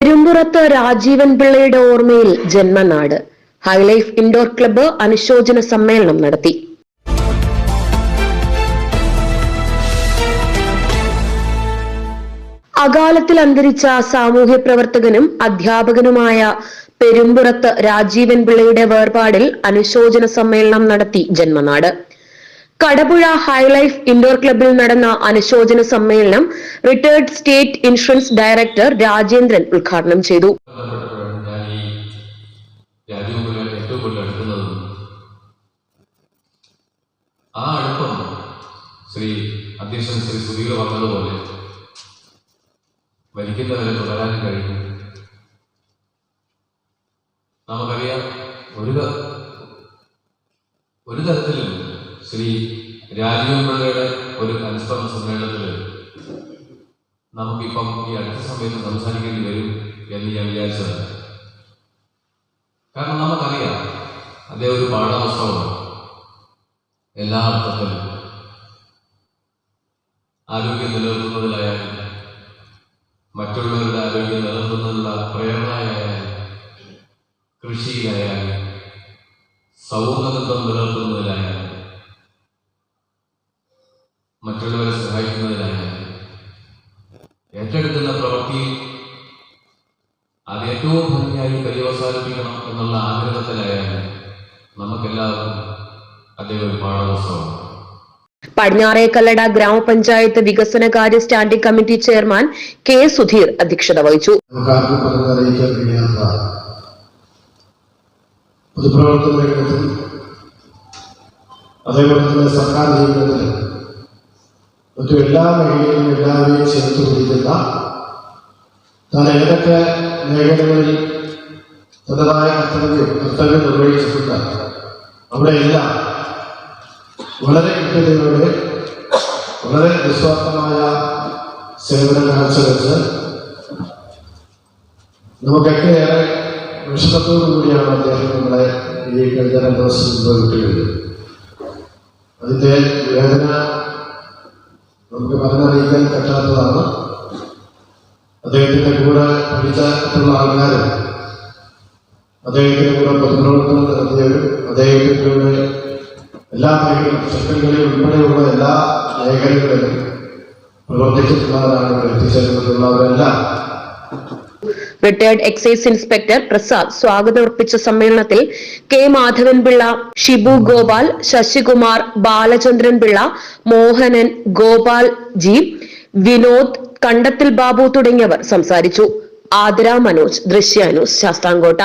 പെരുമ്പുറത്ത് രാജീവൻ പിള്ളയുടെ ഓർമ്മയിൽ ജന്മനാട്. HiLife indoor club അനുശോചന സമ്മേളനം നടത്തി. അകാലത്തിൽ അന്തരിച്ച സാമൂഹ്യ പ്രവർത്തകനും അധ്യാപകനുമായ പെരുമ്പുറത്ത് രാജീവൻ പിള്ളയുടെ വേർപാടിൽ അനുശോചന സമ്മേളനം നടത്തി ജന്മനാട്. കടപുഴ ഹൈലൈഫ് ഇൻഡോർ ക്ലബിൽ നടന്ന അനുശോചന സമ്മേളനം retired state insurance director Rajendran ഉദ്ഘാടനം ചെയ്തു. ആ അടുപ്പം ശ്രീ അധ്യക്ഷൻ ശ്രീ സുധീർ പറഞ്ഞതുപോലെ മരിക്കുന്നവരെ തുടരാനും കഴിയും. നമുക്കറിയാം ഒരു ഒരു തരത്തിലും ശ്രീ രാജീവ് പിള്ളയുടെ ഒരു അനുസ്മരണ സമ്മേളനത്തിൽ നമുക്കിപ്പം ഈ അടുത്ത സമയത്ത് സംസാരിക്കേണ്ടി വരും എന്ന് ഞാൻ വിചാരിച്ചത് കാരണം നമുക്കറിയാം അദ്ദേഹം ഒരു പാഠപുസ്തകമാണ്. എല്ലാ അർത്ഥത്തിലും ആരോഗ്യം നിലനിർത്തുന്നതിലായാലും മറ്റുള്ളവരുടെ ആരോഗ്യം നിലനിർത്തുന്നതിനുള്ള പ്രേരണയായാലും കൃഷിയിലായാലും സൗഹൃദബന്ധം നിലനിർത്തുന്നതിലായാലും മറ്റുള്ളവരെ സഹായിക്കുന്നതിനായി ഏറ്റെടുക്കുന്ന പ്രവൃത്തി അത് ഏറ്റവും ഭംഗിയായി പര്യവസാനിപ്പിക്കണം എന്നുള്ള ആഗ്രഹത്തിലായാലും നമുക്കെല്ലാവർക്കും അദ്ദേഹം ഒരു പാഠപുസ്തകമാണ് പടിഞ്ഞാറേക്കല്ലട ഗ്രാമപഞ്ചായത്ത് വികസനകാര്യ standing committee chairman K Sudheer അധ്യക്ഷത വഹിച്ചു. പൊതുപ്രവർത്തന രംഗത്തും അതേപോലെ തന്നെ സർക്കാർ ജീവിതത്തിലും മറ്റു എല്ലാ മേഖലയിലും എല്ലാവരെയും ചേർത്ത് പിടിക്കുന്ന താൻ ഏതൊക്കെ മേഖലകളിൽ തനതായ കർത്തവ്യം കർത്തവ്യം നിർവഹിച്ചിട്ടുണ്ട്? അവിടെയെല്ലാം വളരെ കൃത്യതയോടെ വളരെ നിസ്വാർത്ഥമായ സേവനം കാഴ്ചവെച്ച് നമുക്കൊക്കെ ഏറെ വിഷമത്തോടു കൂടിയാണ് അദ്ദേഹം നമ്മളെ ഈ കഴിഞ്ഞ ദിവസം വിട്ടുകഴിഞ്ഞത് അതിന്റെ വേദന നമുക്ക് പറഞ്ഞറിയിക്കാൻ പറ്റാത്തതാണ്. അദ്ദേഹത്തിന്റെ കൂടെ പഠിച്ചിട്ടുള്ള ആൾക്കാർ അദ്ദേഹത്തിന്റെ കൂടെ പൊതുപ്രവർത്തനം നടത്തിയവരും അദ്ദേഹത്തിന്റെ കൂടെ എല്ലാ മേഖലയും സെക്രട്ടറി ഉൾപ്പെടെയുള്ള എല്ലാ മേഖലകളിലും പ്രവർത്തിച്ചിട്ടുള്ളവരാണ് എത്തിച്ചേർന്നിട്ടുള്ളവരെല്ലാം. റിട്ടയർഡ് എക്സൈസ് ഇൻസ്പെക്ടർ പ്രസാദ് സ്വാഗതം സമ്മേളനത്തിൽ കെ മാധവൻ പിള്ള ഷിബു ഗോപാൽ ശശികുമാർ ബാലചന്ദ്രൻ പിള്ള മോഹനൻ ഗോപാൽ ജി വിനോദ് കണ്ടത്തിൽ ബാബു തുടങ്ങിയവർ സംസാരിച്ചു. ആതിര മനോജ് ദൃശ്യ ശാസ്താംകോട്ട.